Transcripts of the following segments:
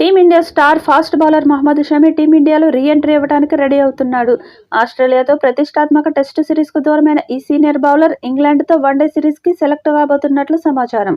Team India star fast bowler Mohammed Shami టీమిండియాలో re entry ఇవ్వడానికి ready అవుతున్నాడు. ఆస్ట్రేలియాతో ప్రతిష్టాత్మక టెస్టు సిరీస్కు దూరమైన ఈ సీనియర్ బౌలర్ ఇంగ్లాండ్తో వన్డే సిరీస్కి సెలెక్ట్ కాబోతున్నట్లు సమాచారం.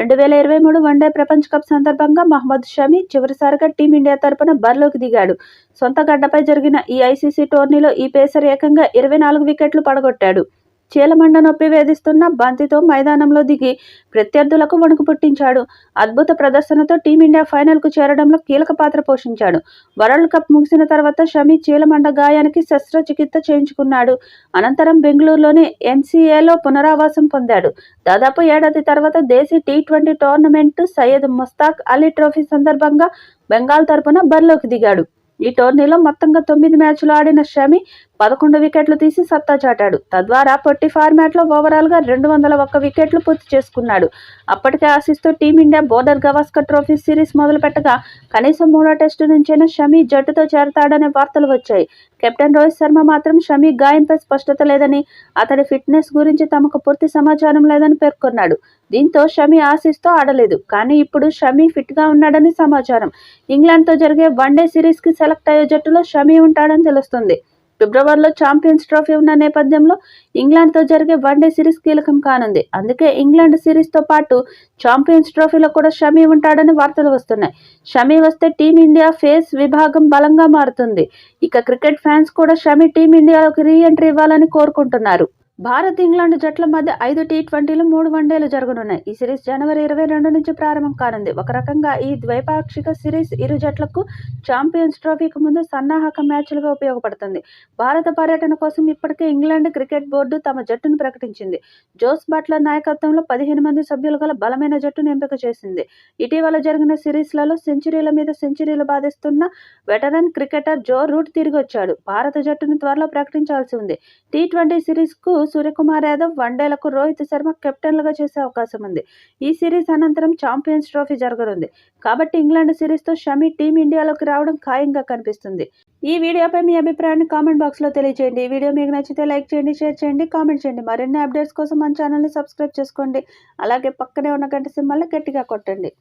రెండు వేల ఇరవై మూడు వన్డే ప్రపంచ కప్ సందర్భంగా మహమ్మద్ షమి చివరిసారిగా టీమిండియా తరపున బరిలోకి దిగాడు. సొంత గడ్డపై జరిగిన ఈ ఐసీసీ టోర్నీలో ఈ పేసర్ ఏకంగా ఇరవై నాలుగు వికెట్లు పడగొట్టాడు. చీలమండ నొప్పి వేధిస్తున్న బంతితో మైదానంలో దిగి ప్రత్యర్థులకు వణుకు పుట్టించాడు. అద్భుత ప్రదర్శనతో టీమిండియా ఫైనల్కు చేరడంలో కీలక పాత్ర పోషించాడు. వరల్డ్ కప్ ముగిసిన తర్వాత షమి చీలమండ గాయానికి శస్త్రచికిత్స చేయించుకున్నాడు. అనంతరం బెంగళూరులోని ఎన్సీఏలో పునరావాసం పొందాడు. దాదాపు ఏడాది తర్వాత దేశీ T twenty tournament Syed Mushtaq Ali trophy సందర్భంగా బెంగాల్ తరపున బరిలోకి దిగాడు. ఈ టోర్నీలో మొత్తంగా తొమ్మిది మ్యాచ్లు ఆడిన షమి పదకొండు వికెట్లు తీసి సత్తా చాటాడు. తద్వారా పొట్టి ఫార్మాట్లో ఓవరాల్గా రెండు వందల ఒక్క వికెట్లు పూర్తి చేసుకున్నాడు. అప్పటికే ఆశిస్తూ Team India Border Gavaskar trophy series మొదలుపెట్టగా కనీసం మూడో టెస్టు నుంచైనా షమీ జట్టుతో చేరతాడనే వార్తలు వచ్చాయి. కెప్టెన్ రోహిత్ శర్మ మాత్రం షమీ గాయంపై స్పష్టత లేదని అతడి ఫిట్నెస్ గురించి తమకు పూర్తి సమాచారం లేదని పేర్కొన్నాడు. దీంతో షమీ ఆశిస్తూ ఆడలేదు కానీ ఇప్పుడు షమీ ఫిట్గా ఉన్నాడని సమాచారం. ఇంగ్లాండ్తో జరిగే వన్డే సిరీస్కి సెలెక్ట్ అయ్యే జట్టులో షమీ ఉంటాడని తెలుస్తుంది. ఫిబ్రవరిలో ఛాంపియన్స్ ట్రోఫీ ఉన్న నేపథ్యంలో ఇంగ్లాండ్తో జరిగే వన్డే సిరీస్ కీలకం కానుంది. అందుకే ఇంగ్లాండ్ సిరీస్తో పాటు ఛాంపియన్స్ ట్రోఫీలో కూడా షమీ ఉంటాడని వార్తలు వస్తున్నాయి. షమీ వస్తే టీమిండియా ఫేస్ విభాగం బలంగా మారుతుంది. ఇక క్రికెట్ ఫ్యాన్స్ కూడా షమీ టీమిండియాలోకి రీ ఎంట్రీ ఇవ్వాలని కోరుకుంటున్నారు. భారత్ ఇంగ్లాండ్ జట్ల మధ్య ఐదు టీ ట్వంటీలు మూడు వన్డేలు జరగనున్నాయి. ఈ సిరీస్ జనవరి ఇరవై రెండు నుంచి ప్రారంభం కానుంది. ఒక రకంగా ఈ ద్వైపాక్షిక సిరీస్ ఇరు జట్లకు ఛాంపియన్స్ ట్రోఫీకి ముందు సన్నాహక మ్యాచ్లుగా ఉపయోగపడుతుంది. భారత పర్యటన కోసం ఇప్పటికే ఇంగ్లాండ్ క్రికెట్ బోర్డు తమ జట్టును ప్రకటించింది. జోస్ బట్లర్ నాయకత్వంలో పదిహేను మంది సభ్యులు గల బలమైన జట్టును ఎంపిక చేసింది. ఇటీవల జరిగిన సిరీస్లలో సెంచరీల మీద సెంచరీలు బాధిస్తున్న వెటరన్ క్రికెటర్ జో రూట్ తిరిగి వచ్చాడు భారత జట్టును త్వరలో ప్రకటించాల్సి ఉంది. టీ ట్వంటీ సిరీస్కు సూర్యకుమార్ యాదవ్ వన్డేలకు రోహిత్ శర్మ కెప్టెన్లుగా చేసే అవకాశం ఉంది. ఈ సిరీస్ అనంతరం ఛాంపియన్స్ ట్రోఫీ జరగనుంది. కాబట్టి ఇంగ్లాండ్ సిరీస్తో షమి టీమిండియాలోకి రావడం ఖాయంగా కనిపిస్తుంది. ఈ వీడియోపై మీ అభిప్రాయాన్ని కామెంట్ బాక్స్లో తెలియజేయండి ఈ వీడియో మీకు నచ్చితే లైక్ చేయండి షేర్ చేయండి కామెంట్ చేయండి. మరిన్ని అప్డేట్స్ కోసం మన ఛానల్ని సబ్స్క్రైబ్ చేసుకోండి. అలాగే పక్కనే ఉన్న గంట సింబల్ని గట్టిగా కొట్టండి.